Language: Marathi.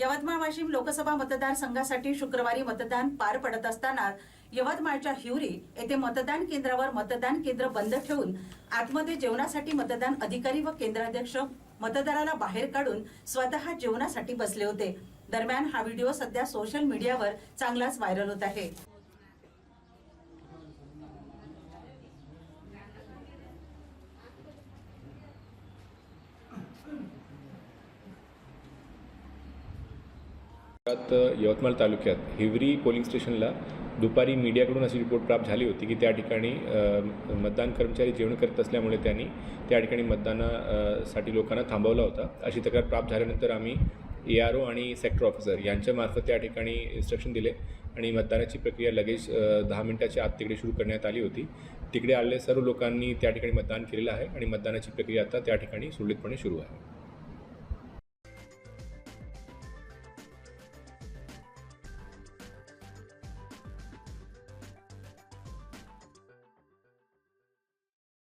यवतमाळ वाशिम लोकसभा मतदारसंघासाठी शुक्रवारी मतदान पार पडत असताना यवतमाळच्या हिवरी येथे मतदान केंद्रावर मतदान केंद्र बंद ठेवून आतमध्ये जेवणासाठी मतदान अधिकारी व केंद्राध्यक्ष मतदाराला बाहेर काढून स्वतः जेवणासाठी बसले होते. दरम्यान हा व्हिडिओ सध्या सोशल मीडियावर चांगलाच व्हायरल होत आहे. त्यात यवतमाळ तालुक्यात हिवरी पोलिंग स्टेशनला दुपारी मीडियाकडून अशी रिपोर्ट प्राप्त झाली होती की त्या ठिकाणी मतदान कर्मचारी जेवण करत असल्यामुळे त्यांनी त्या ठिकाणी मतदानासाठी लोकांना थांबवला होता. अशी तक्रार प्राप्त झाल्यानंतर आम्ही ए आर ओ आणि सेक्टर ऑफिसर यांच्यामार्फत त्या ठिकाणी इन्स्ट्रक्शन दिले आणि मतदानाची प्रक्रिया लगेच दहा मिनिटाच्या आत तिकडे सुरू करण्यात आली होती. तिकडे आलेल्या सर्व लोकांनी त्या ठिकाणी मतदान केलेलं आहे आणि मतदानाची प्रक्रिया आता त्या ठिकाणी सुरळीतपणे सुरू आहे.